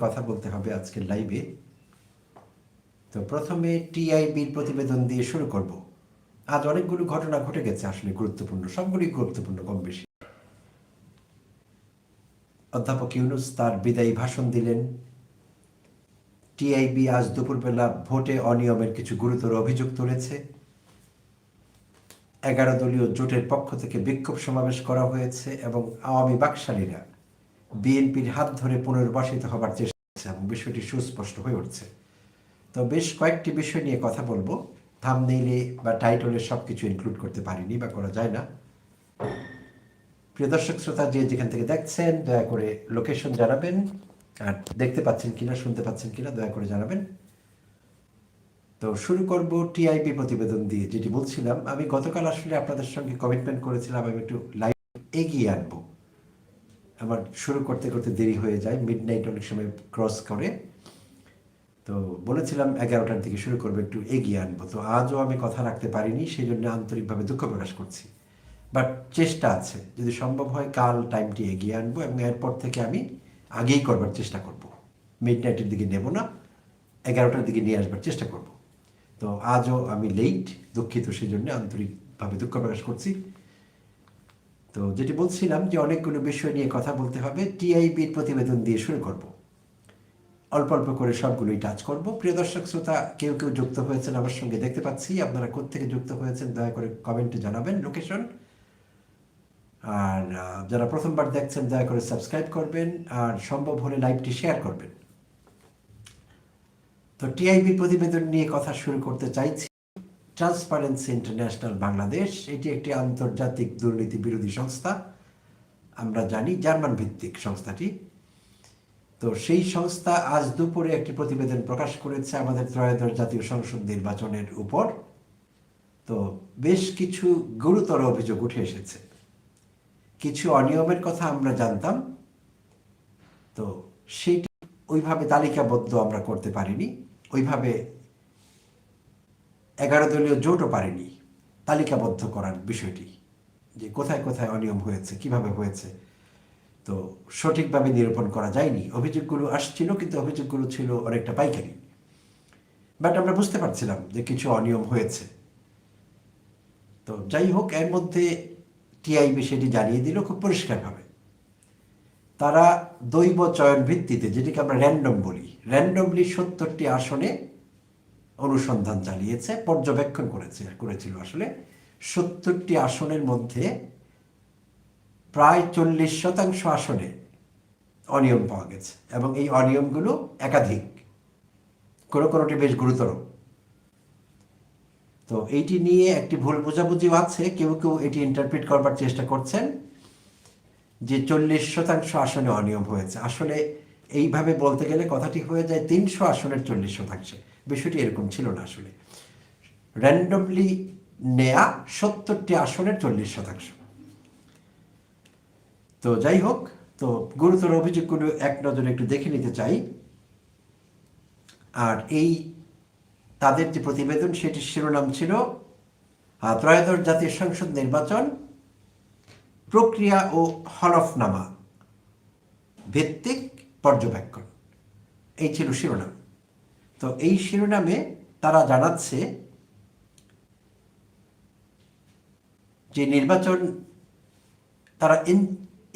কথা বলতে হবে আজকের লাইভে তো প্রথমে টিআইবির প্রতিবেদন দিয়ে শুরু করব। আজ অনেকগুলো ঘটনা ঘটে গেছে আসলে গুরুত্বপূর্ণ সবগুলি গুরুত্বপূর্ণ, কম বেশি। অধ্যাপক ইউনুস তার বিদায়ী ভাষণ দিলেন। টিআইবি আজ দুপুরবেলা ভোটে অনিয়মের কিছু গুরুতর অভিযোগ তুলেছে। এগারো দলীয় জোটের পক্ষ থেকে বিক্ষোভ সমাবেশ করা হয়েছে এবং আওয়ামী বাকশালীরা বিএনপির হাত ধরে পুনর্বাসিত হবার চেষ্টা করছে এবং বিষয়টি সুস্পষ্ট হয়ে উঠছে। তো বেশ কয়েকটি বিষয় নিয়ে কথা বলব। থাম থামনেইলে বা টাইটলে সব কিছু ইনক্লুড করতে পারিনি বা করা যায় না। প্রিয় দর্শক, শ্রোতা যে যেখান থেকে দেখছেন, দয়া করে লোকেশন জানাবেন। আর দেখতে পাচ্ছেন কিনা, শুনতে পাচ্ছেন কিনা, দয়া করে জানাবেন। তো শুরু করব টিআইবি প্রতিবেদন দিয়ে, যেটি বলছিলাম, আমি গতকাল আসলে আপনাদের সঙ্গে কমিটমেন্ট করেছিলাম, আমি একটু লাইভ এগিয়ে আনব আমার শুরু করতে করতে দেরি হয়ে যায় মিড নাইট অনেক সময় ক্রস করে। তো বলেছিলাম এগারোটার দিকে শুরু করব, একটু এগিয়ে আনব। তো আজও আমি কথা রাখতে পারিনি সেই জন্য আন্তরিকভাবে দুঃখ প্রকাশ করছি। বাট চেষ্টা আছে, যদি সম্ভব হয় কাল টাইমটি এগিয়ে আনব এবং এরপর থেকে আমি আগেই করবার চেষ্টা করব। মিড নাইটের দিকে নেব না, এগারোটার দিকে নিয়ে আসবার চেষ্টা করব। তো আজও আমি লেট দুঃখিত সেই জন্য আন্তরিকভাবে দুঃখ প্রকাশ করছি। তো যেটি বলছিলাম যে অনেকগুলো বিষয় নিয়ে কথা বলতে হবে, টিআইবির প্রতিবেদন দিয়ে শুরু করব। অল্প অল্প করে সবগুলোই টাচ করব। প্রিয় দর্শক, শ্রোতা, কেউ কেউ যুক্ত হয়েছেন আমার সঙ্গে দেখতে পাচ্ছি। আপনারা কোত্থেকে যুক্ত হয়েছেন দয়া করে কমেন্টে জানাবেন লোকেশন আর যারা প্রথমবার দেখছেন, দয়া করে সাবস্ক্রাইব করবেন। আর সম্ভব হলে লাইভটি শেয়ার করবেন। তো টিআইবির প্রতিবেদন নিয়ে কথা শুরু করতে চাইছি। ট্রান্সপারেন্সি ইন্টারন্যাশনাল বাংলাদেশ এটি একটি আন্তর্জাতিক দুর্নীতি বিরোধী সংস্থা, আমরা জানি জার্মান ভিত্তিক সংস্থাটি। তো সেই সংস্থা আজ দুপুরে একটি প্রতিবেদন প্রকাশ করেছে আমাদের ত্রয়োদশ জাতীয় সংসদ নির্বাচনের উপর। তো বেশ কিছু গুরুতর অভিযোগ উঠে এসেছে। কিছু অনিয়মের কথা আমরা জানতাম। তো সেইটি ওইভাবে তালিকাবদ্ধ আমরা করতে পারিনি। ওইভাবে এগারো দলীয় জোটও পারেনি। তালিকাবদ্ধ করার বিষয়টি যে কোথায় কোথায় অনিয়ম হয়েছে, কীভাবে হয়েছে, তো সঠিকভাবে নিরূপণ করা যায়নি। অভিযোগগুলো আসছিল, কিন্তু অভিযোগগুলো ছিল অনেকটা পাইকারি। বাট আমরা বুঝতে পারছিলাম যে কিছু অনিয়ম হয়েছে। তো যাই হোক, এর মধ্যে টিআইবি সেটি জানিয়ে দিল খুব পরিষ্কারভাবে। তারা দৈব চয়ন ভিত্তিতে, যেটিকে আমরা র্যান্ডম বলি, র্যান্ডমলি সত্তরটি আসনে অনুসন্ধান চালিয়েছে, পর্যবেক্ষণ করেছে, করেছিল আসলে। সত্তরটি আসনের মধ্যে প্রায় চল্লিশ শতাংশ আসনে অনিয়ম পাওয়া গেছে এবং এই অনিয়মগুলো একাধিক, কোনো কোনোটি বেশ গুরুতর। তো এইটি নিয়ে একটি ভুল বোঝাবুঝিও আছে, কেউ কেউ এটি ইন্টারপ্রিট করবার চেষ্টা করছেন যে চল্লিশ শতাংশ আসনে অনিয়ম হয়েছে। আসলে এইভাবে বলতে গেলে কথাটি হয়ে যায় তিনশো আসনের চল্লিশ শতাংশে। বিষয়টি এরকম ছিল না আসলে। র্যান্ডমলি নেয়া সত্তরটি আসনের চল্লিশ শতাংশ। তো যাই হোক, তো গুরুতর অভিযোগগুলো এক নজরে একটু দেখে নিতে চাই। আর এই তাদের যে প্রতিবেদন, সেটির শিরোনাম ছিল ত্রয়োদশ জাতীয় সংসদ নির্বাচন, প্রক্রিয়া ও হলফনামা ভিত্তিক পর্যবেক্ষণ। এই ছিল শিরোনাম। তো এই শিরোনামে তারা জানাচ্ছে যে নির্বাচন, তারা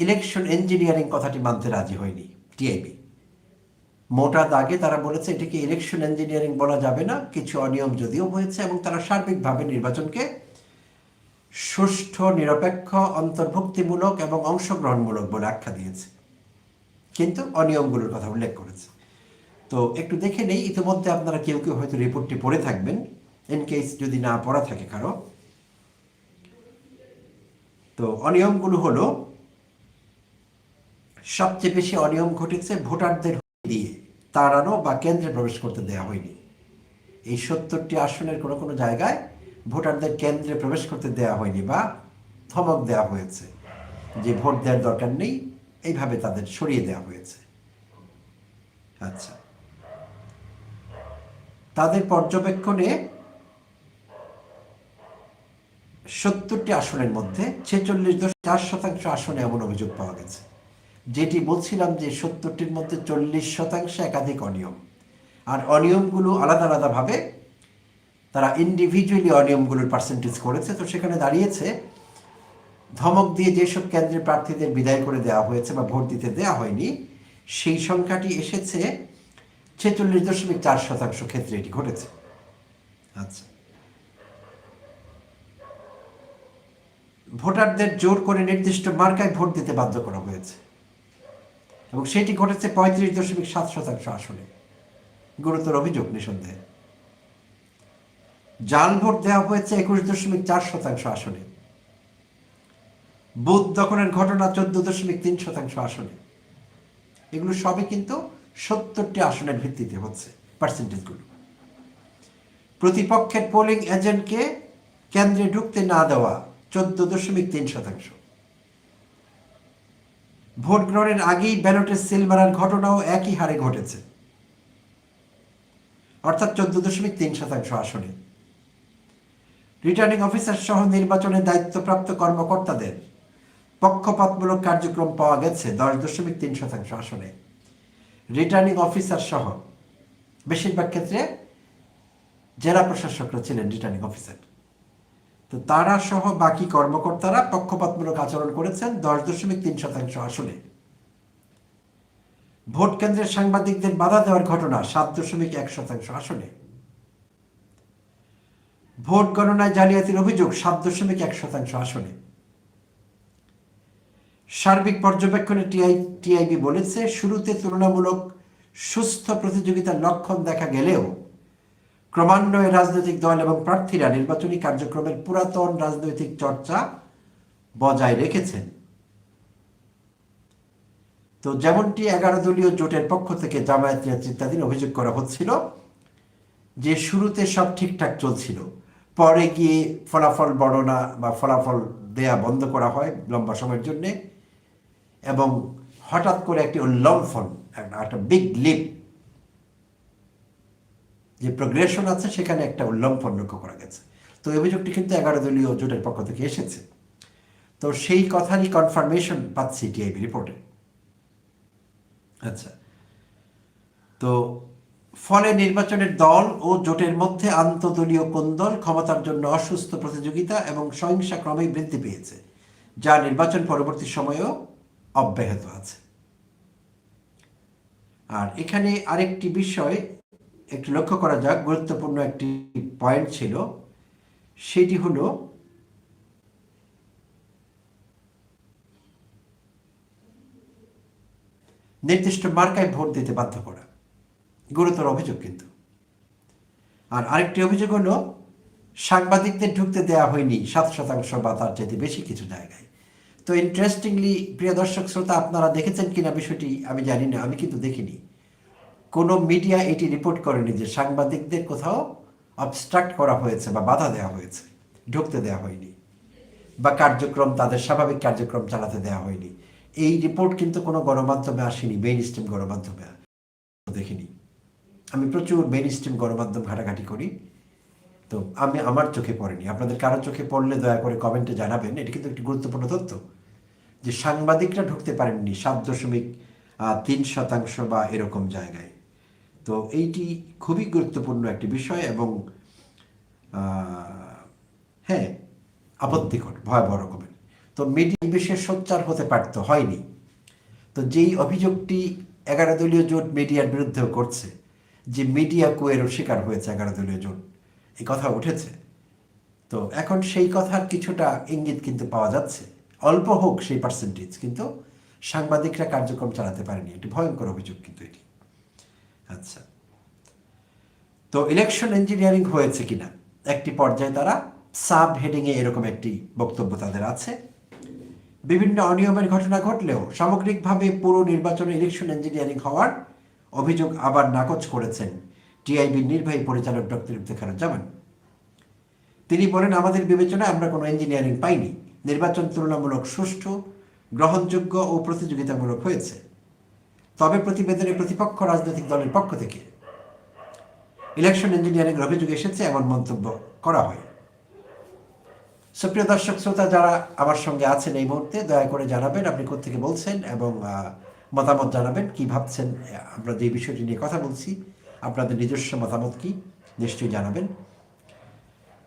ইলেকশন ইঞ্জিনিয়ারিং কথাটি মানতে রাজি হয়নি, টিআইবি। মোটা দাগে তারা বলেছে এটিকে ইলেকশন ইঞ্জিনিয়ারিং বলা যাবে না, কিছু অনিয়ম যদিও হয়েছে এবং তারা সার্বিকভাবে নির্বাচনকে সুষ্ঠু, নিরপেক্ষ, অন্তর্ভুক্তিমূলক এবং অংশগ্রহণমূলক বলে আখ্যা দিয়েছে। কিন্তু অনিয়মগুলোর কথা উল্লেখ করেছে। তো একটু দেখে নেই। ইতিমধ্যে আপনারা কেউ কেউ হয়তো রিপোর্টটি পড়ে থাকবেন। ইন কেস যদি না পড়া থাকে কারও। তো অনিয়মগুলো হলো, সবচেয়ে বেশি অনিয়ম ঘটেছে ভোটারদের দিয়ে। তাড়ানো বা কেন্দ্রে প্রবেশ করতে দেওয়া হয়নি। এই সত্তরটি আসনের কোনো কোনো জায়গায় ভোটারদের কেন্দ্রে প্রবেশ করতে দেওয়া হয়নি বা ধমক দেওয়া হয়েছে যে ভোট দেওয়ার দরকার নেই। এইভাবে তাদের সরিয়ে দেওয়া হয়েছে। আচ্ছা। তাদের পর্যবেক্ষণে সত্তরটি আসনের মধ্যে ছেচল্লিশ দশ চার শতাংশ আসনে এমন অভিযোগ পাওয়া গেছে। যেটি বলছিলাম যে সত্তরটির মধ্যে চল্লিশ শতাংশ একাধিক অনিয়ম। আর অনিয়মগুলো আলাদা আলাদাভাবে তারা ইন্ডিভিজুয়ালি অনিয়মগুলোর পার্সেন্টেজ করেছে। তো সেখানে দাঁড়িয়েছে, ধমক দিয়ে যেসব কেন্দ্রের প্রার্থীদের বিদায় করে দেওয়া হয়েছে বা ভোট দিতে দেওয়া হয়নি, সেই সংখ্যাটি এসেছে ছেচল্লিশ দশমিক চার শতাংশ ক্ষেত্রে এটি ঘটেছে। আচ্ছা। ভোটারদের জোর করে নির্দিষ্ট মার্কায় ভোট দিতে বাধ্য করা হয়েছে এবং সেটি ঘটেছে পঁয়ত্রিশ দশমিক সাত শতাংশ আসনে। গুরুতর অভিযোগ নিঃসন্দেহে। জাল ভোট দেওয়া হয়েছে একুশ দশমিক চার শতাংশ আসনে। বুথ দখলের ঘটনা চোদ্দ দশমিক তিন শতাংশ আসনে। এগুলো সবই কিন্তু সত্তরটি আসনের ভিত্তিতে হচ্ছে পার্সেন্টেজগুলো প্রতিপক্ষের পোলিং এজেন্টকে কেন্দ্রে ঢুকতে না দেওয়া চোদ্দ দশমিক তিন শতাংশ। ভোট গ্রহণের আগেই ব্যালটে সিল মারার ঘটনাও একই হারে ঘটেছে। অর্থাৎ চোদ্দ দশমিক তিন শতাংশ আসনে। রিটার্নিং অফিসার সহ নির্বাচনের দায়িত্বপ্রাপ্ত কর্মকর্তাদের পক্ষপাতমূলক কার্যক্রম পাওয়া গেছে দশ দশমিক তিন শতাংশ আসনে। রিটার্নিং অফিসার সহ বেশিরভাগ ক্ষেত্রে জেলা প্রশাসকরা ছিলেন রিটার্নিং অফিসার তো তারা সহ বাকি কর্মকর্তারা পক্ষপাতমূলক আচরণ করেছেন দশ দশমিক তিন শতাংশ আসনে। ভোট কেন্দ্রের সাংবাদিকদের বাধা দেওয়ার ঘটনা সাত দশমিক এক শতাংশ আসনে। ভোট গণনায় জালিয়াতির অভিযোগ সাত দশমিক এক শতাংশ আসনে। সার্বিক পর্যবেক্ষণে টিআই, টিআইবি বলেছে, শুরুতে তুলনামূলক সুস্থ প্রতিযোগিতার লক্ষণ দেখা গেলেও ক্রমান্বয়ে রাজনৈতিক দল এবং প্রার্থীরা নির্বাচনী কার্যক্রমের পুরাতন রাজনৈতিক চর্চা বজায় রেখেছেন। তো যেমনটি এগারো দলীয় জোটের পক্ষ থেকে জামায়াত নেতৃত্বাধীন অভিযোগ করা হচ্ছিল যে শুরুতে সব ঠিকঠাক চলছিল, পরে গিয়ে ফলাফল বর্ণনা বা ফলাফল দেয়া বন্ধ করা হয় লম্বা সময়ের জন্যে। এবং হঠাৎ করে একটি উল্লম্ফন একটা বিগ লিপ যে প্রগ্রেশন আছে, সেখানে একটা উল্লম্ফন লক্ষ্য করা গেছে। তো অভিযোগটি কিন্তু এগারো দলীয় জোটের পক্ষ থেকে এসেছে। তো সেই কথারই কনফার্মেশন পাচ্ছি টিআইবি রিপোর্টে আচ্ছা। তো ফলে নির্বাচনের দল ও জোটের মধ্যে আন্তদলীয় কোন্দল ক্ষমতার জন্য অসুস্থ প্রতিযোগিতা এবং সহিংসা ক্রমেই বৃদ্ধি পেয়েছে, যা নির্বাচন পরবর্তী সময়েও অব্যাহত আছে। আর এখানে আরেকটি বিষয় একটু লক্ষ্য করা যাক, গুরুত্বপূর্ণ একটি পয়েন্ট ছিল। সেটি হলো, নির্দিষ্ট মার্কায় ভোট দিতে বাধ্য করা। গুরুতর অভিযোগ কিন্তু। আর আরেকটি অভিযোগ হলো, সাংবাদিকদের ঢুকতে দেওয়া হয়নি, সাত শতাংশ বা তার চাইতে বেশি কিছু জায়গায়। তো ইন্টারেস্টিংলি প্রিয় দর্শক শ্রোতা, আপনারা দেখেছেন কিনা বিষয়টি আমি জানি না, আমি কিন্তু দেখিনি। কোনো মিডিয়া এটি রিপোর্ট করেনি যে সাংবাদিকদের কোথাও অবস্ট্রাক্ট করা হয়েছে বা বাধা দেওয়া হয়েছে, ঢুকতে দেওয়া হয়নি, বা কার্যক্রম, তাদের স্বাভাবিক কার্যক্রম চালাতে দেওয়া হয়নি। এই রিপোর্ট কিন্তু কোনো গণমাধ্যমে আসেনি মেইন স্ট্রিম গণমাধ্যমে, দেখিনি। আমি প্রচুর মেইন স্ট্রিম গণমাধ্যম ঘাটাঘাটি করি। তো আমি আমার চোখে পড়েনি। আপনাদের কারও চোখে পড়লে দয়া করে কমেন্টে জানাবেন। এটি কিন্তু একটি গুরুত্বপূর্ণ তথ্য যে সাংবাদিকরা ঢুকতে পারেননি সাত দশমিক তিন শতাংশ বা এরকম জায়গায়। তো এইটি খুবই গুরুত্বপূর্ণ একটি বিষয় এবং হ্যাঁ আপত্তিকর, ভয়াবহ রকমের। তো মিডিয়া বিশেষ সোচ্চার হতে পারতো, হয়নি। তো যেই অভিযোগটি এগারো দলীয় জোট মিডিয়ার বিরুদ্ধেও করছে, যে মিডিয়া কুয়েরও শিকার হয়েছে এগারো দলীয় জোট এই কথা উঠেছে। তো এখন সেই কথার কিছুটা ইঙ্গিত কিন্তু পাওয়া যাচ্ছে। অল্প হোক সেই পার্সেন্টেজ কিন্তু সাংবাদিকরা কার্যক্রম চালাতে পারেনি। এটি ভয়ঙ্কর অভিযোগ কিন্তু এটি। আচ্ছা। তো ইলেকশন ইঞ্জিনিয়ারিং হয়েছে কিনা? একটি পর্যায়ে তারা সাব হেডিংয়ে এরকম একটি বক্তব্য তাদের আছে। বিভিন্ন অনিয়মের ঘটনা ঘটলেও সামগ্রিকভাবে পুরো নির্বাচনে ইলেকশন ইঞ্জিনিয়ারিং হওয়ার অভিযোগ আবার নাকচ করেছেন টিআইবির নির্বাহী পরিচালক ডক্টর ইফতেখারুজ্জামান তিনি বলেন, আমাদের বিবেচনায় আমরা কোনো ইঞ্জিনিয়ারিং পাইনি। নির্বাচন তুলনামূলক সুষ্ঠু, গ্রহণযোগ্য ও প্রতিযোগিতামূলক হয়েছে। তবে প্রতিবেদনে প্রতিপক্ষ রাজনৈতিক দলের পক্ষ থেকে ইলেকশন ইঞ্জিনিয়ারিং অভিযোগ এসেছে, এমন মন্তব্য করা হয়। সুপ্রিয় দর্শক, শ্রোতা যারা আমার সঙ্গে আছেন এই মুহূর্তে, দয়া করে জানাবেন আপনি কোথেকে বলছেন এবং মতামত জানাবেন, কি ভাবছেন, আমরা যে বিষয়টি নিয়ে কথা বলছি। আপনাদের নিজস্ব মতামত কি? নিশ্চয়ই জানাবেন।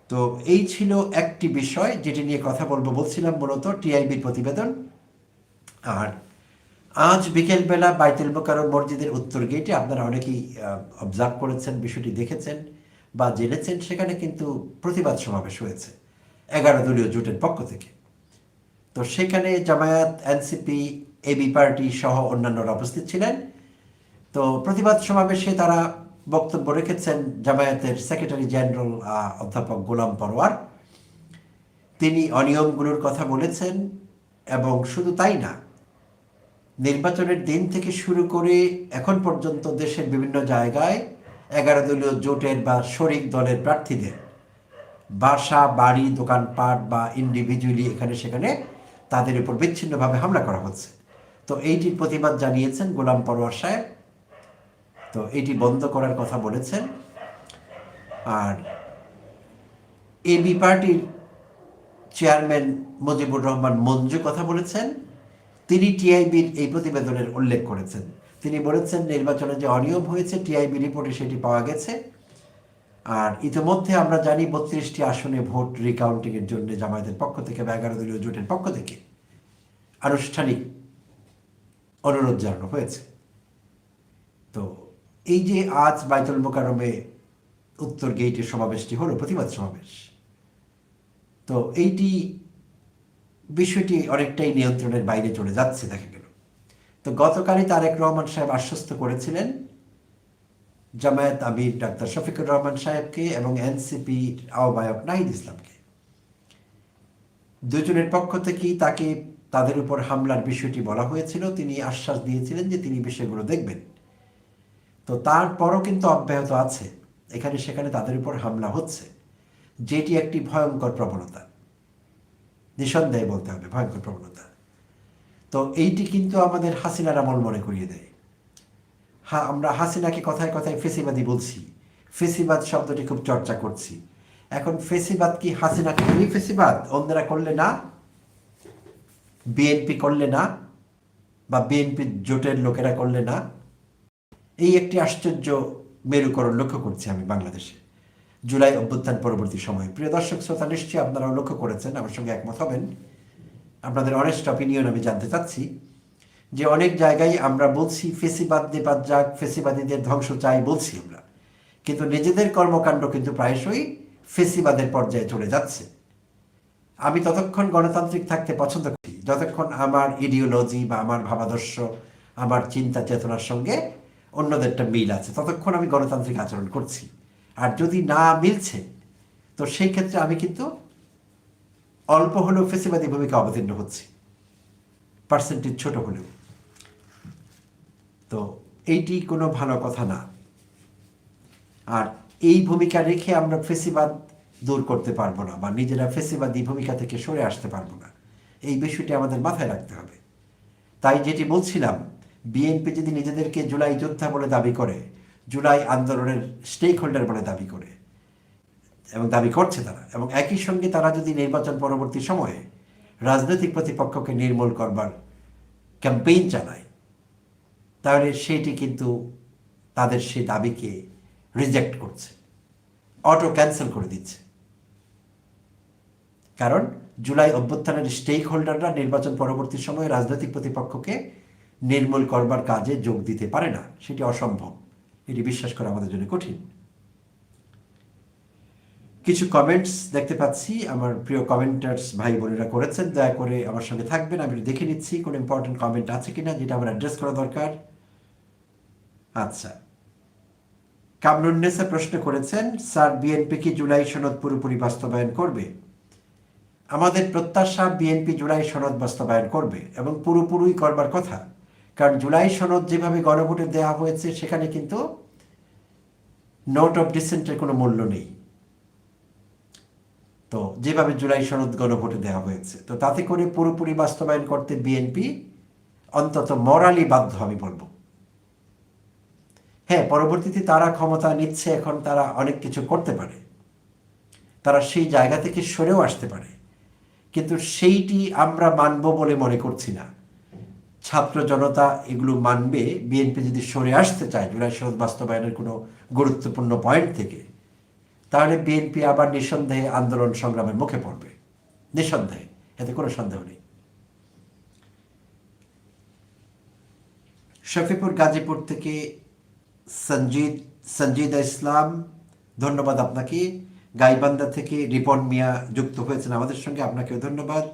তো এই ছিল একটি বিষয় যেটি নিয়ে কথা বলব বলছিলাম মূলত টিআইবির প্রতিবেদন। আর আজ বিকেলবেলা বাইতুল মোকারম মসজিদের উত্তর গেটে আপনারা অনেকেই অবজার্ভ করেছেন, বিষয়টি দেখেছেন বা জেনেছেন, সেখানে কিন্তু প্রতিবাদ সমাবেশ হয়েছে এগারো দলীয় জোটের পক্ষ থেকে। তো সেখানে জামায়াত, এনসিপি, এবি পার্টি সহ অন্যান্যরা উপস্থিত ছিলেন। তো প্রতিবাদ সমাবেশে তারা বক্তব্য রেখেছেন জামায়াতের সেক্রেটারি জেনারেল অধ্যাপক গোলাম পরোয়ার তিনি অনিয়মগুলোর কথা বলেছেন এবং শুধু তাই না, নির্বাচনের দিন থেকে শুরু করে এখন পর্যন্ত দেশের বিভিন্ন জায়গায় এগারো দলীয় জোটের বা শরিক দলের প্রার্থীদের বাসা, বাড়ি, দোকানপাট বা ইন্ডিভিজুয়ালি এখানে সেখানে তাদের উপর বিচ্ছিন্নভাবে হামলা করা হচ্ছে। তো এইটির প্রতিবাদ জানিয়েছেন গোলাম পরোয়ার সাহেব। তো এটি বন্ধ করার কথা বলেছেন। আর এবি পার্টির চেয়ারম্যান মুজিবুর রহমান মঞ্জু কথা বলেছেন। তিনি টিআইবির এই প্রতিবেদনের উল্লেখ করেছেন। তিনি বলেছেন, নির্বাচনে যে অনিয়ম হয়েছে টিআইবি রিপোর্টে সেটি পাওয়া গেছে। আর ইতিমধ্যে আমরা জানি বত্রিশটি আসনে ভোট রিকাউন্টিং এর জন্য জামায়াতের পক্ষ থেকে বা এগারো দলীয় জোটের পক্ষ থেকে আনুষ্ঠানিক অনুরোধ জানানো হয়েছে। তো এই যে আজ বাইতুল মোকারমে উত্তর গেইটের সমাবেশটি হলো, প্রতিবাদ সমাবেশ। তো এইটি বিষয়টি অনেকটাই নিয়ন্ত্রণের বাইরে চলে যাচ্ছে, দেখা গেল। তো গতকালই তারেক রহমান সাহেব আশ্বস্ত করেছিলেন, জামায়াত আমির ডাক্তার শফিকুর রহমান সাহেবকে এবং এনসিপি আহ্বায়ক নাহিদ ইসলামকে। দুজনের পক্ষ থেকেই তাকে তাদের উপর হামলার বিষয়টি বলা হয়েছিল। তিনি আশ্বাস দিয়েছিলেন যে তিনি বিষয়গুলো দেখবেন। তো তারপরও কিন্তু অব্যাহত আছে। এখানে সেখানে তাদের উপর হামলা হচ্ছে। যেটি একটি ভয়ঙ্কর প্রবণতা। নিঃসন্দেহে বলতে হবে, ভয়ঙ্কর প্রবণতা। তো এইটি কিন্তু আমাদের হাসিনার আমল মনে করিয়ে দেয়। হ্যাঁ আমরা হাসিনাকে কথায় কথায় ফেসিবাদী বলছি। ফেসিবাদ শব্দটি খুব চর্চা করছি। এখন ফেসিবাদ কি হাসিনা করলেই ফেসিবাদ? অন্যরা করলে না? বিএনপি করলে না? বা বিএনপি জোটের লোকেরা করলে না? এই একটি আশ্চর্য মেরুকরণ লক্ষ্য করছি আমি বাংলাদেশে। জুলাই অভ্যুত্থান পরবর্তী সময়। প্রিয় দর্শক, শ্রোতা, নিশ্চয়ই আপনারাও লক্ষ্য করেছেন, আমার সঙ্গে একমত হবেন। আপনাদের অনেস্ট অপিনিয়ন আমি জানতে চাচ্ছি যে অনেক জায়গায় আমরা বলছি, ফেসিবাদ নেপাত যাক, ফেসিবাদীদের ধ্বংস চাই বলছি আমরা। কিন্তু নিজেদের কর্মকাণ্ড কিন্তু প্রায়শই ফেসিবাদের পর্যায়ে চলে যাচ্ছে। আমি ততক্ষণ গণতান্ত্রিক থাকতে পছন্দ করি। যতক্ষণ আমার ইডিওলজি বা আমার ভাবাদর্শ, আমার চিন্তা চেতনার সঙ্গে অন্যদেরটা মিল আছে। ততক্ষণ আমি গণতান্ত্রিক আচরণ করছি। আর যদি না মিলছে, তো সেই ক্ষেত্রে আমি কিন্তু অল্প হলেও ফেসিবাদী ভূমিকা অবতীর্ণ হচ্ছি। পার্সেন্টেজ ছোট হলেও। তো এইটি কোনো ভালো কথা না। আর এই ভূমিকা রেখে আমরা ফেসিবাদ দূর করতে পারব না, বা নিজেরা ফেসিবাদী ভূমিকা থেকে সরে আসতে পারব না। এই বিষয়টি আমাদের মাথায় রাখতে হবে। তাই যেটি বলছিলাম বিএনপি যদি নিজেদেরকে জুলাই যোদ্ধা বলে দাবি করে, জুলাই আন্দোলনের স্টেক হোল্ডার বলে দাবি করে, এবং দাবি করছে তারা, এবং একই সঙ্গে তারা যদি নির্বাচন পরবর্তী সময়ে রাজনৈতিক প্রতিপক্ষকে নির্মূল করবার ক্যাম্পেইন চালায়, তাহলে সেটি কিন্তু তাদের সেই দাবিকে রিজেক্ট করছে অটো ক্যান্সেল করে দিচ্ছে। কারণ জুলাই অভ্যুত্থানের স্টেক হোল্ডাররা নির্বাচন পরবর্তী সময়ে রাজনৈতিক প্রতিপক্ষকে নির্মূল করবার কাজে যোগ দিতে পারে না। সেটি অসম্ভব। এটি বিশ্বাস করা আমাদের জন্য কঠিন। কিছু কমেন্টস দেখতে পাচ্ছি। আমার প্রিয় কমেন্টার্স ভাই বোনেরা করেছেন, দয়া করে আমার সঙ্গে থাকবেন। আমি দেখে নিচ্ছি কোনো ইম্পর্টেন্ট কমেন্ট আছে কিনা, যেটা আমার অ্যাড্রেস করা দরকার। আচ্ছা। কামরুন্নেসা প্রশ্ন করেছেন, স্যার বিএনপি কি জুলাই সনদ পুরোপুরি বাস্তবায়ন করবে? আমাদের প্রত্যাশা বিএনপি জুলাই সনদ বাস্তবায়ন করবে এবং পুরোপুরি করবার কথা। কারণ জুলাই সনদ যেভাবে গণভোটে দেওয়া হয়েছে, সেখানে কিন্তু নোট অফ ডিসেন্টের কোনো মূল্য নেই। তো যেভাবে জুলাই সনদ গণভোটে দেওয়া হয়েছে, তো তাতে করে পুরোপুরি বাস্তবায়ন করতে বিএনপি অন্তত মরালি বাধ্য, আমি বলব। হ্যাঁ পরবর্তীতে তারা ক্ষমতা নিচ্ছে, এখন তারা অনেক কিছু করতে পারে। তারা সেই জায়গা থেকে সরেও আসতে পারে। কিন্তু সেইটি আমরা মানব বলে মনে করছি না। ছাত্র জনতা এগুলো মানবে, বিএনপি যদি সরে আসতে চায়, জুলাই সনদ বাস্তবায়নের কোনো গুরুত্বপূর্ণ পয়েন্ট থেকে, তাহলে বিএনপি আবার নিঃসন্দেহে আন্দোলন সংগ্রামের মুখে পড়বে। নিঃসন্দেহে, এতে কোনো সন্দেহ নেই। শফিপুর, গাজীপুর থেকে সঞ্জিত, সঞ্জিদা ইসলাম, ধন্যবাদ আপনাকে। গাইবান্ধা থেকে রিপন মিয়া যুক্ত হয়েছেন আমাদের সঙ্গে, আপনাকেও ধন্যবাদ।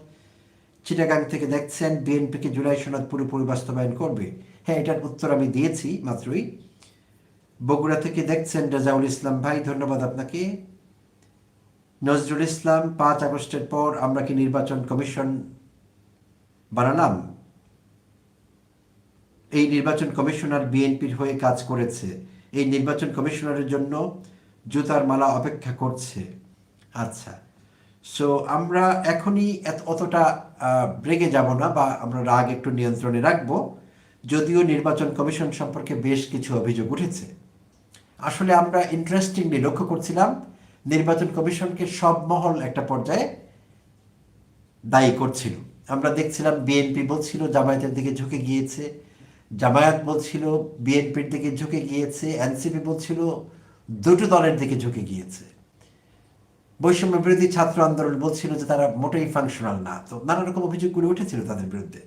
চিটাগাং থেকে দেখছেন, বিএনপিকে জুলাই সনদ পুরোপুরি বাস্তবায়ন করবে। হ্যাঁ এটার উত্তর আমি দিয়েছি মাত্রই। বগুড়া থেকে দেখছেন রাজাউল ইসলাম ভাই, ধন্যবাদ আপনাকে। নজরুল ইসলাম, পাঁচ আগস্টের পর আমরা কি নির্বাচন কমিশন বানালাম? এই নির্বাচন কমিশনার বিএনপির হয়ে কাজ করেছে। এই নির্বাচন কমিশনারের জন্য জুতার মালা অপেক্ষা করছে। আচ্ছা সো আমরা এখনই এত, অতটা রেগে যাব না বা আমরা রাগ একটু নিয়ন্ত্রণে রাখব, যদিও নির্বাচন কমিশন সম্পর্কে বেশ কিছু অভিযোগ উঠেছে। আসলে আমরা ইন্টারেস্টিংলি লক্ষ্য করছিলাম নির্বাচন কমিশনকে সব মহল একটা পর্যায়ে দায়ী করছিল। আমরা দেখছিলাম বিএনপি বলছিল, জামায়াতের দিকে ঝুঁকে গিয়েছে, জামায়াত বলছিল বিএনপির দিকে ঝুঁকে গিয়েছে এনসিপি বলছিল, দুটো দলের দিকে ঝুঁকে গিয়েছে। বৈষম্য বিরোধী ছাত্র আন্দোলন বলছিল যে তারা মোটেই ফাংশনাল না। তো নানা রকম অভিযোগগুলো উঠেছিল তাদের বিরুদ্ধে।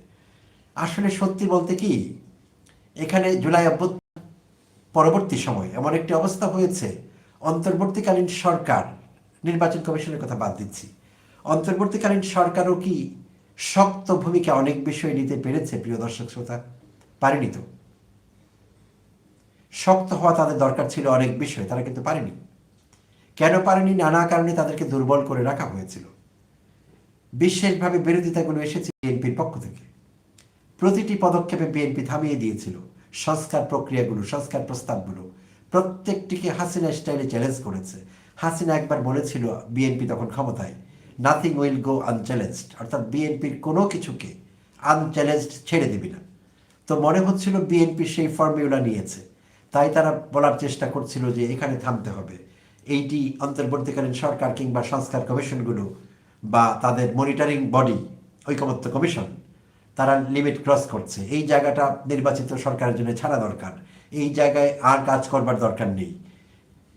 আসলে সত্যি বলতে কি, এখানে জুলাই পরবর্তী সময় এমন একটি অবস্থা হয়েছে, অন্তর্বর্তীকালীন সরকার, নির্বাচন কমিশনের কথা বাদ দিচ্ছি, অন্তর্বর্তীকালীন সরকারও কি শক্ত ভূমিকা অনেক বিষয় নিতে পেরেছে, প্রিয় দর্শক শ্রোতা? পারেনি তো। শক্ত হওয়া তাদের দরকার ছিল অনেক বিষয়, তারা কিন্তু পারেনি। কেন পারেনি? নানা কারণে তাদেরকে দুর্বল করে রাখা হয়েছিল। বিশেষভাবে বিরোধিতাগুলো এসেছে বিএনপির পক্ষ থেকে। প্রতিটি পদক্ষেপে বিএনপি থামিয়ে দিয়েছিল। সংস্কার প্রক্রিয়াগুলো, সংস্কার প্রস্তাবগুলো। প্রত্যেকটিকে হাসিনা স্টাইলে চ্যালেঞ্জ করেছে। হাসিনা একবার বলেছিল বিএনপি তখন ক্ষমতায় নাথিং উইল গো আনচ্যালেঞ্জড অর্থাৎ বিএনপির কোনো কিছুকে আনচ্যালেঞ্জড ছেড়ে দিবি না। তো মনে হচ্ছিল বিএনপি সেই ফর্মুলা নিয়েছে। তাই তারা বলার চেষ্টা করছিল যে এখানে থামতে হবে। এইটি অন্তর্বর্তীকালীন সরকার কিংবা সংস্কার কমিশনগুলো বা তাদের মনিটরিং বডি ঐকমত্য কমিশন, তারা লিমিট ক্রস করছে। এই জায়গাটা নির্বাচিত সরকারের জন্য ছাড়া দরকার। এই জায়গায় আর কাজ করবার দরকার নেই।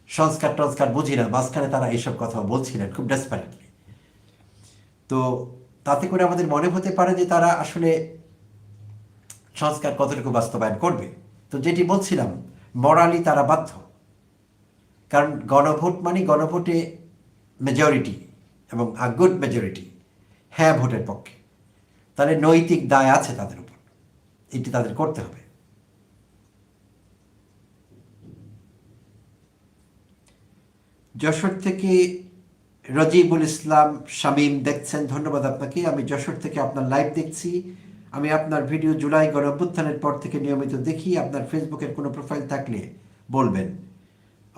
সংস্কার টংস্কার বুঝি না, মাঝখানে তারা এইসব কথা বলছিলেন খুব ডেসপারেটলি তো তাতে করে আমাদের মনে হতে পারে যে তারা আসলে সংস্কার কতটুকু বাস্তবায়ন করবে। তো যেটি বলছিলাম মরালি তারা বাধ্য। কারণ গণভোট মানে গণভোটে মেজরিটি এবং আ গুড মেজরিটি হ্যাঁ ভোটের পক্ষে। তাহলে নৈতিক দায় আছে তাদের উপর। এটি তাদের করতে হবে। যশোর থেকে রজিবুল ইসলাম শামীম দেখছেন। ধন্যবাদ আপনাকে। আমি যশোর থেকে আপনার লাইভ দেখছি। আমি আপনার ভিডিও জুলাই গণ পর থেকে নিয়মিত দেখি। আপনার ফেসবুকের কোনো প্রোফাইল থাকলে বলবেন।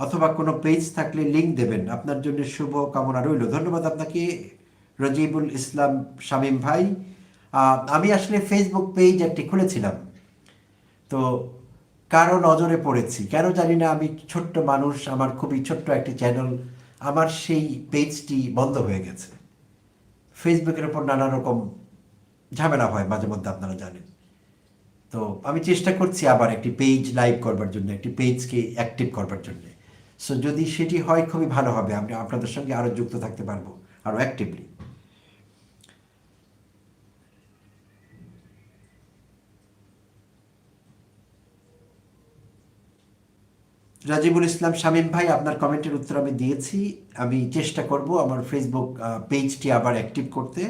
অথবা কোনো পেজ থাকলে লিংক দেবেন। আপনার জন্য শুভ কামনা রইল। ধন্যবাদ আপনাকে, রজিবুল ইসলাম শামীম ভাই। আমি আসলে ফেসবুক পেজ একটি খুলেছিলাম। তো কারও নজরে পড়েছি। কেন জানি না, আমি ছোট্ট মানুষ, আমার খুবই ছোট্ট একটি চ্যানেল আমার সেই পেজটি বন্ধ হয়ে গেছে। ফেসবুকের ওপর নানা রকম ঝামেলা হয়, মাঝে মধ্যে আপনারা জানেন। তো আমি চেষ্টা করছি আবার একটি পেজ লাইভ করবার জন্য, একটি পেজকে অ্যাক্টিভ করবার জন্য। সো যদি সেটি হয়, খুবই ভালো হবে। আমি আপনাদের সঙ্গে আরও যুক্ত থাকতে পারব আরও অ্যাক্টিভলি রাজিবুল ইসলাম শামীম ভাই, আপনার কমেন্টের উত্তর আমি দিয়েছি। আমি চেষ্টা করব আমার ফেসবুক পেজটি আবার অ্যাক্টিভ করতে।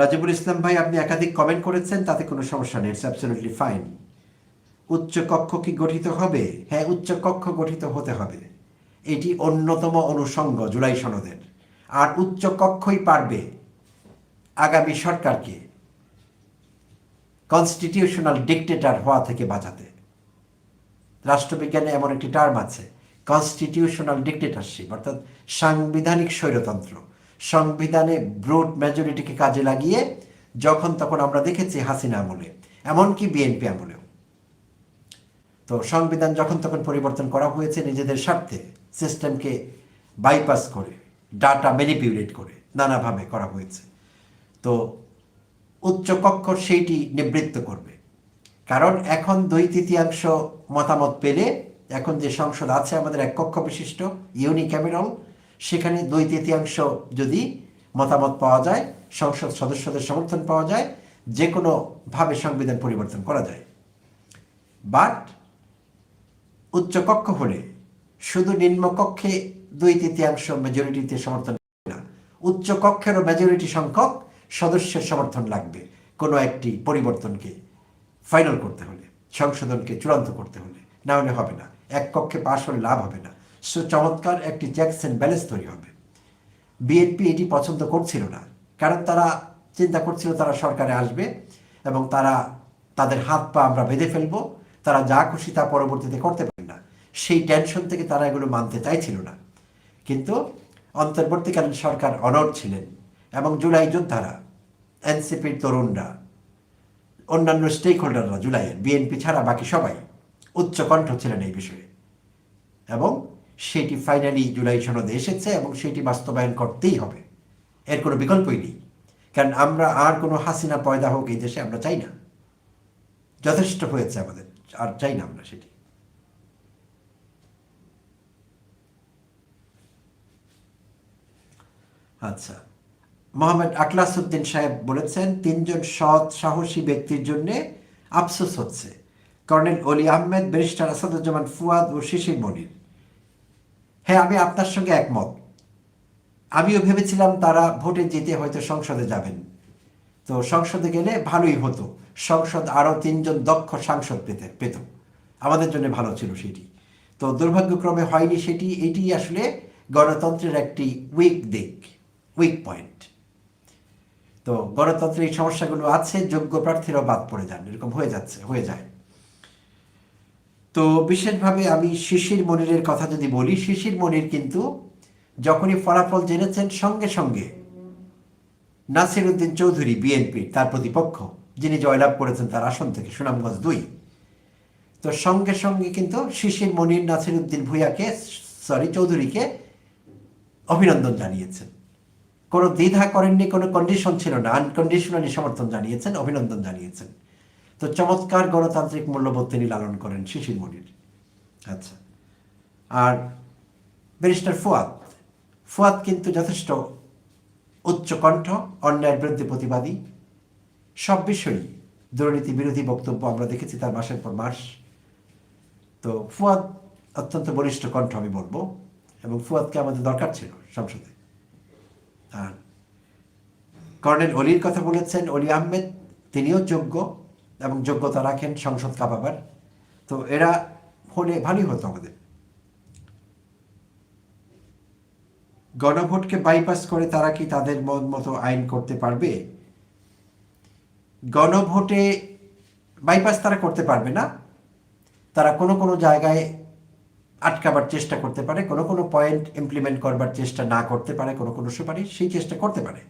রাজিবুল ইসলাম ভাই, আপনি একাধিক কমেন্ট করেছেন, তাতে কোনো সমস্যা নেই ইটস ফাইন উচ্চ কক্ষ কি গঠিত হবে? হ্যাঁ উচ্চ কক্ষ গঠিত হতে হবে। এটি অন্যতম অনুষঙ্গ জুলাই সনদের। আর উচ্চ কক্ষই পারবে আগামী সরকারকে কনস্টিটিউশনাল ডিকটেটর হওয়া থেকে বাঁচাতে। রাষ্ট্রবিজ্ঞানে এমন একটি টার্ম আছে কনস্টিটিউশনাল ডিকটেটরশিপ অর্থাৎ সাংবিধানিক স্বৈরতন্ত্র। সংবিধানে ব্রুট মেজরিটিকে কাজে লাগিয়ে যখন তখন আমরা দেখেছি হাসিনা আমলে, এমনকি বিএনপি আমলেও। তো সংবিধান যখন তখন পরিবর্তন করা হয়েছে নিজেদের স্বার্থে, সিস্টেমকে বাইপাস করে, ডাটা ম্যানিপুলেট করে, নানাভাবে করা হয়েছে। তো উচ্চকক্ষ সেইটি নিবৃত্ত করবে। কারণ এখন দুই তৃতীয়াংশ মতামত পেলে এখন যে সংসদ আছে আমাদের এক কক্ষ বিশিষ্ট, ইউনিক্যামেরল সেখানে দুই তৃতীয়াংশ যদি মতামত পাওয়া যায়, সংসদ সদস্যদের সমর্থন পাওয়া যায় যে কোনোভাবে সংবিধান পরিবর্তন করা যায়। বাট উচ্চকক্ষ হলে শুধু নিম্নকক্ষে দুই তৃতীয়াংশ মেজরিটিতে সমর্থন না। উচ্চ কক্ষেরও মেজরিটি সংখ্যক সদস্যের সমর্থন লাগবে কোনো একটি পরিবর্তনকে ফাইনাল করতে হলে, সংশোধনকে চূড়ান্ত করতে হলে। না হলে হবে না। এক কক্ষে পাশ হলে লাভ হবে না। সো চমৎকার একটি চ্যাক্স অ্যান্ড ব্যালেন্স তৈরি হবে। বিএনপি এটি পছন্দ করছিল না, কারণ তারা চিন্তা করছিল তারা সরকারে আসবে এবং তারা তাদের হাত পা আমরা বেঁধে ফেলব, তারা যা খুশি তা পরবর্তীতে করতে পারে না। সেই টেনশন থেকে তারা এগুলো মানতে চাইছিল না। কিন্তু অন্তর্বর্তীকালীন সরকার অনড় ছিলেন এবং জুলাই যোদ্ধারা এনসিপির তরুণরা, অন্যান্য স্টেক হোল্ডাররা জুলাইয়ের বিএনপি ছাড়া বাকি সবাই উচ্চকণ্ঠ ছিলেন এই বিষয়ে। এবং সেটি ফাইনালি জুলাই সনদে এসেছে এবং সেটি বাস্তবায়ন করতেই হবে। এর কোনো বিকল্পই নেই। কারণ আমরা আর কোনো হাসিনা পয়দা হোক এই দেশে আমরা চাই না। যথেষ্ট হয়েছে আমাদের, আর চাই না আমরা সেটি। আচ্ছা মোহাম্মদ আকলাস উদ্দিন সাহেব বলেছেন, তিনজন সৎ, সাহসী ব্যক্তির জন্যে আফসোস হচ্ছে। কর্নেল অলি আহমেদ, ব্যারিস্টার আসাদুজ্জামান ফুয়াদ ও শিশির মনির। হ্যাঁ আমি আপনার সঙ্গে একমত। আমিও ভেবেছিলাম তারা ভোটে জিতে হয়তো সংসদে যাবেন। তো সংসদে গেলে ভালোই হতো। সংসদ আরও তিনজন দক্ষ সাংসদ পেতে, পেত। আমাদের জন্য ভালো ছিল সেটি। তো দুর্ভাগ্যক্রমে হয়নি সেটি। এটি আসলে গণতন্ত্রের একটি উইক দিক উইক পয়েন্ট তো গণতন্ত্রের এই সমস্যাগুলো আছে, যোগ্য প্রার্থীরাও বাদ পড়ে যান। এরকম হয়ে যাচ্ছে, হয়ে যায়। তো বিশেষভাবে আমি শিশির মনিরের কথা যদি বলি, শিশির মনির কিন্তু যখনই ফলাফল জেনেছেন সঙ্গে সঙ্গে নাসির উদ্দিন চৌধুরী বিএনপি তার প্রতিপক্ষ, যিনি জয়লাভ করেছেন তার আসন থেকে, সুনামগঞ্জ দুই। তো সঙ্গে সঙ্গে কিন্তু শিশির মনির নাসির উদ্দিন ভূঁইয়াকে, সরি, চৌধুরীকে অভিনন্দন জানিয়েছেন। কোনো দ্বিধা করেননি, কোনো কন্ডিশন ছিল না আনকন্ডিশনালি সমর্থন জানিয়েছেন, অভিনন্দন জানিয়েছেন। তো চমৎকার গণতান্ত্রিক মূল্যবোধ তিনি লালন করেন শিশির মনির। আচ্ছা। আর ব্যারিস্টার ফুয়াদ। ফুয়াদ কিন্তু যথেষ্ট উচ্চকণ্ঠ অন্যায়ের বিরুদ্ধে প্রতিবাদী। সব বিষয়ই দুর্নীতি বিরোধী বক্তব্য আমরা দেখেছি তার মাসের পর মাস। তো ফুয়াদ অত্যন্ত বলিষ্ঠ কণ্ঠ আমি বলব, এবং ফুয়াদকে আমাদের দরকার ছিল সংসদে। আর কর্নেল অলির কথা বলেছেন, অলি আহমেদ, তিনিও যোগ্য। এবং যোগ্যতা রাখেন সংসদ কাঁপাবার। তো এরা হলে ভালোই হতো আমাদের। গণভোটকে বাইপাস করে তারা কি তাদের মন মতো আইন করতে পারবে? গণভোটে বাইপাস তারা করতে পারবে না। তারা কোনো কোনো জায়গায় আটকাবার চেষ্টা করতে পারে, কোনো কোনো পয়েন্ট ইমপ্লিমেন্ট করবার চেষ্টা না করতে পারে, কোনো কোনো সুপারিশ সেই চেষ্টা করতে পারে।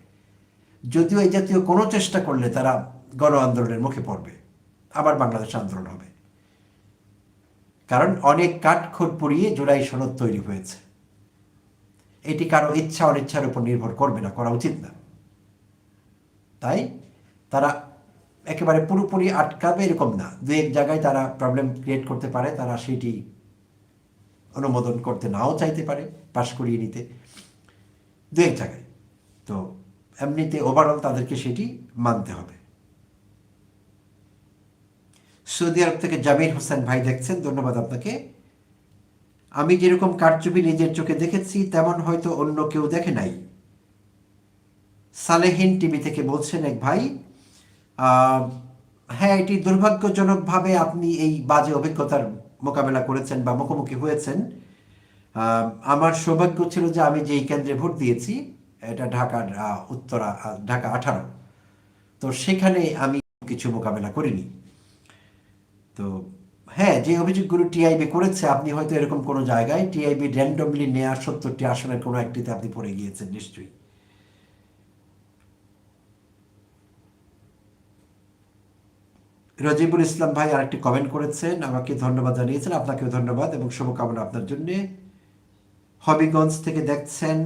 যদিও এই জাতীয় কোনো চেষ্টা করলে তারা গণ আন্দোলনের মুখে পড়বে। আবার বাংলাদেশ আন্দোলন হবে। কারণ অনেক কাঠখোট পুড়িয়ে জুলাই সনদ তৈরি হয়েছে। এটি কারও ইচ্ছা অনিচ্ছার উপর নির্ভর করবে না, করা উচিত না। তাই তারা একেবারে পুরোপুরি আটকাবে এরকম না। দু এক জায়গায় তারা প্রবলেম ক্রিয়েট করতে পারে, তারা সেটি অনুমোদন করতে নাও চাইতে পারে, পাশ করিয়ে নিতে। দু এক জায়গায়। তো এমনিতে ওভারঅল তাদেরকে সেটি মানতে হবে। সৌদি আরব থেকে জামির হোসেন ভাই দেখছেন, ধন্যবাদ আপনাকে। আমি যেরকম কারচুপি নিজের চোখে দেখেছি, তেমন হয়তো অন্য কেউ দেখে নাই। সালেহিন টিভি থেকে বলছেন এক ভাই হ্যাঁ এটি দুর্ভাগ্যজনকভাবে আপনি এই বাজে অভিজ্ঞতার মোকাবেলা করেছেন বা মুখোমুখি হয়েছেন। আমার সৌভাগ্য ছিল যে আমি যেই কেন্দ্রে ভোট দিয়েছি, এটা ঢাকা উত্তরা ঢাকা আঠারো। তো সেখানে আমি কিছু মোকাবেলা করিনি। তো হ্যাঁ যে অভিযোগগুলো টিআইবি করেছে, আপনি হয়তো এরকম কোনো জায়গায় টিআইবি র্যান্ডমলি নেওয়া সত্তরটি আসনের কোনো একটিতে আপনি পড়ে গিয়েছেন, নিশ্চয়ই। রজিবুল ইসলাম ভাই আরেকটি কমেন্ট করেছেন, আমাকে ধন্যবাদ জানিয়েছেন, আপনাকেও ধন্যবাদ এবং শুভকামনা আপনার জন্যে। হবিগঞ্জ থেকে দেখছেন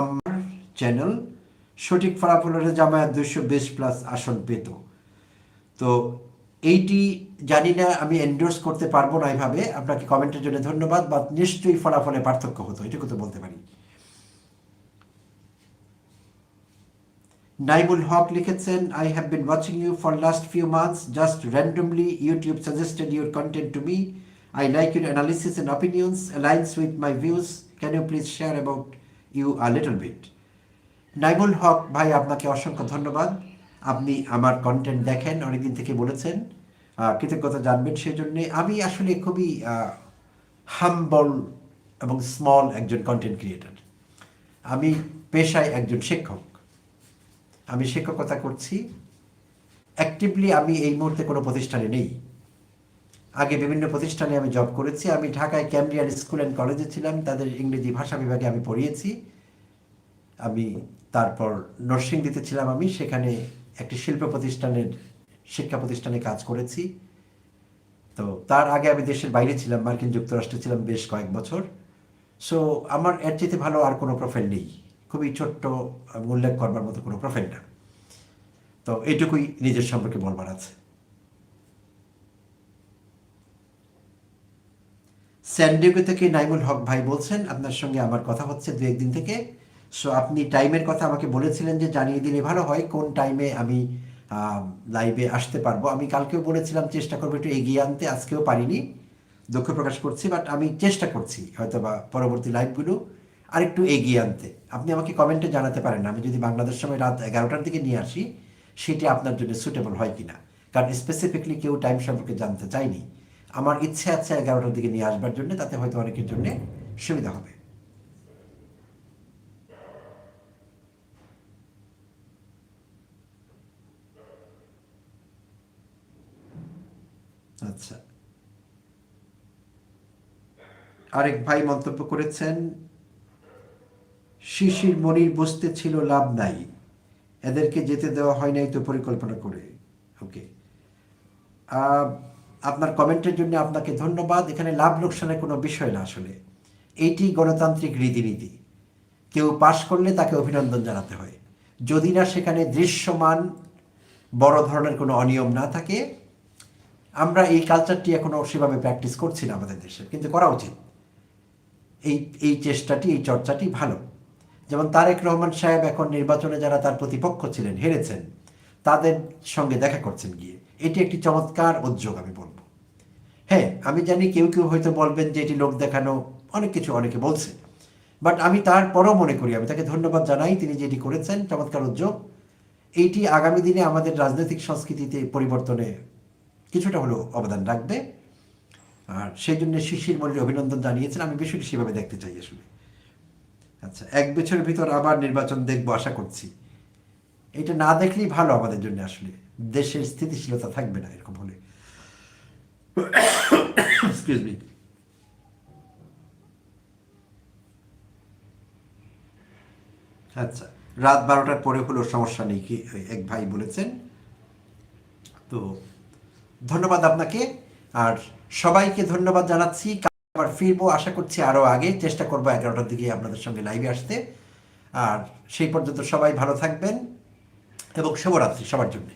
আমার চ্যানেল সঠিক ফলাফল জামায়াত দুশো বিশ প্লাস আসন পেত। তো, এইটি জানি না আমি এন্ডোর্স করতে পারব না এইভাবে আপনাকে কমেন্টের জন্য ধন্যবাদ, বা নিশ্চয়ই ফলাফলে পার্থক্য হতো, এটুকু তো বলতে পারি। নাইমুল হক লিখেছেন I have been watching you for last few months just randomly YouTube suggested your content to me I like your analysis and opinions aligns with my views can you please share about you a little bit Naimul Haque, ভাই, আপনাকে অসংখ্য ধন্যবাদ। আপনি আমার content দেখেন, অনেকদিন থেকে বলেছেন। কৃতজ্ঞতা জানবেন। সেই জন্যে আমি আসলে খুবই হাম্বল এবং স্মল একজন কন্টেন্ট ক্রিয়েটার আমি পেশায় একজন শিক্ষক। আমি শিক্ষকতা করছি। অ্যাক্টিভলি আমি এই মুহূর্তে কোনো প্রতিষ্ঠানে নেই। আগে বিভিন্ন প্রতিষ্ঠানে আমি জব করেছি। আমি ঢাকায় ক্যামব্রিয়ান স্কুল অ্যান্ড কলেজে ছিলাম। তাদের ইংরেজি ভাষা বিভাগে আমি পড়িয়েছি। আমি তারপর নরসিংদীতে ছিলাম আমি। সেখানে একটি শিল্প প্রতিষ্ঠানের শিক্ষা প্রতিষ্ঠানে কাজ করেছি। তো তার আগে আমি দেশের বাইরে ছিলাম, মার্কিন যুক্তরাষ্ট্রে ছিলাম বেশ কয়েক বছর। সো আমার এর চাইতে ভালো আর কোনো প্রোফাইল নেই। খুবই ছোট্ট, উল্লেখ করবার মতো কোনো প্রোফাইল না। তো এইটুকুই নিজের সম্পর্কে বলবার আছে। স্যান্ডিগো থেকে নাইমুল হক ভাই বলছেন, আপনার সঙ্গে আমার কথা হচ্ছে দু একদিন থেকে। সো আপনি টাইমের কথা আমাকে বলেছিলেন যে জানিয়ে দিলে ভালো হয়, কোন টাইমে আমি লাইভে আসতে পারব। আমি কালকেও বলেছিলাম চেষ্টা করব একটু এগিয়ে আনতে, আজকেও পারিনি। দুঃখ প্রকাশ করছি বাট আমি চেষ্টা করছি হয়তো বা পরবর্তী লাইভগুলো আরেকটু এগিয়ে আনতে। আপনি আমাকে কমেন্টে জানাতে পারেন আমি যদি বাংলাদেশ সময় রাত এগারোটার দিকে নিয়ে আসি, সেটি আপনার জন্য সুটেবল হয় কি না কারণ স্পেসিফিকলি কেউ টাইম সম্পর্কে জানতে চায়নি। আমার ইচ্ছে আছে এগারোটার দিকে নিয়ে আসবার জন্য, তাতে হয়তো অনেকের জন্য সুবিধা হবে। আচ্ছা। আরেক ভাই মন্তব্য করেছেন, শিশির মনির বসতে ছিল লাভ নাই, এদেরকে যেতে দেওয়া হয় নাই তো পরিকল্পনা করে। ওকে আপনার কমেন্টের জন্য আপনাকে ধন্যবাদ। এখানে লাভ লোকসানের কোনো বিষয় না আসলে। এইটি গণতান্ত্রিক রীতিনীতি। কেউ পাশ করলে তাকে অভিনন্দন জানাতে হয়। যদি না সেখানে দৃশ্যমান বড় ধরনের কোনো অনিয়ম না থাকে আমরা এই কালচারটি এখনও সেভাবে প্র্যাকটিস করছি না আমাদের দেশে, কিন্তু করা উচিত। এই এই চেষ্টাটি, এই চর্চাটি ভালো। যেমন তারেক রহমান সাহেব এখন নির্বাচনে যারা তার প্রতিপক্ষ ছিলেন, হেরেছেন, তাদের সঙ্গে দেখা করছেন গিয়ে। এটি একটি চমৎকার উদ্যোগ আমি বলব। হ্যাঁ আমি জানি কেউ কেউ হয়তো বলবেন যে এটি লোক দেখানো, অনেক কিছু অনেকে বলছে। বাট আমি তারপরও মনে করি, আমি তাকে ধন্যবাদ জানাই তিনি যেটি করেছেন, চমৎকার উদ্যোগ। এইটি আগামী দিনে আমাদের রাজনৈতিক সংস্কৃতিতে পরিবর্তনে কিছুটা হলেও অবদান রাখবে। আর সেই জন্য শিশির মল্লিক অভিনন্দন জানিয়েছেন, আমি বিষয়টি সেভাবে দেখতে চাই আসলে। আচ্ছা এক বছরের ভিতর আবার নির্বাচন দেখব আশা করছি। এটা না দেখলেই ভালো আমাদের জন্য আসলে। দেশের স্থিতিশীলতা থাকবে না এরকম হলে। আচ্ছা রাত বারোটার পরে হলেও সমস্যা নেই কি? এক ভাই বলেছেন। তো ধন্যবাদ আপনাকে। আর সবাইকে ধন্যবাদ জানাচ্ছি। আবার ফিরবো, আশা করছি আরও আগে। চেষ্টা করব এগারোটার দিকে আপনাদের সঙ্গে লাইভে আসতে। আর সেই পর্যন্ত সবাই ভালো থাকবেন এবং শুভরাত্রি সবার জন্য।